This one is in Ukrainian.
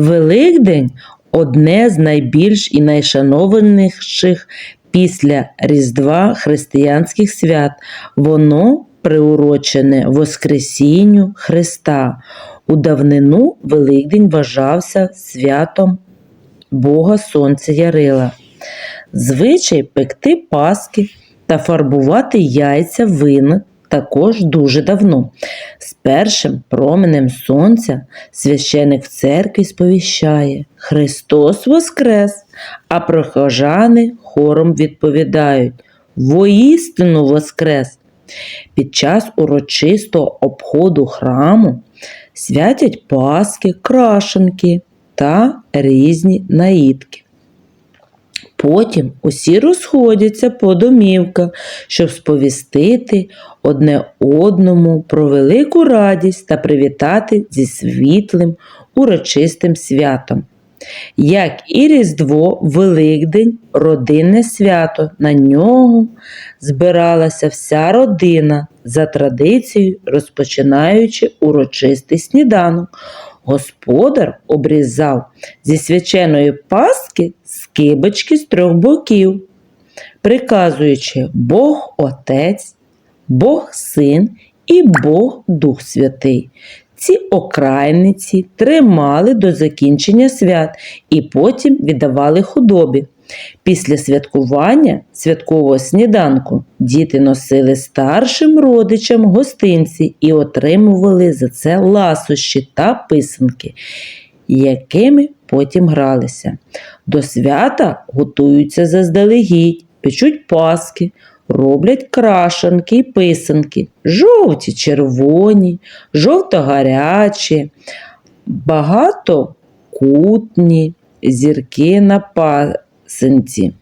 Великдень одне з найбільш і найшанованіших після Різдва християнських свят. Воно приурочене Воскресінню Христа. У давнину Великдень вважався святом Бога Сонця Ярила. Звичай пекти паски та фарбувати яйця виник також дуже давно. З першим променем сонця священик в церкві сповіщає Христос Воскрес, а прихожани хором відповідають Воістину Воскрес. Під час урочистого обходу храму святять паски, крашенки та різні наїдки. Потім усі розходяться по домівках, щоб сповістити одне одному про велику радість та привітати зі світлим урочистим святом. Як і Різдво, Великдень, родинне свято, на нього збиралася вся родина за традицією, розпочинаючи урочистий сніданок. Господар обрізав зі свяченої паски скибочки з трьох боків, приказуючи Бог Отець, Бог Син і Бог Дух Святий. Ці окрайниці тримали до закінчення свят і потім віддавали худобі. Після святкування святкового сніданку діти носили старшим родичам гостинці і отримували за це ласощі та писанки, якими потім гралися. До свята готуються заздалегідь, печуть паски, роблять крашанки і писанки, жовті, червоні, жовто-гарячі, багатокутні зірки на пасинці.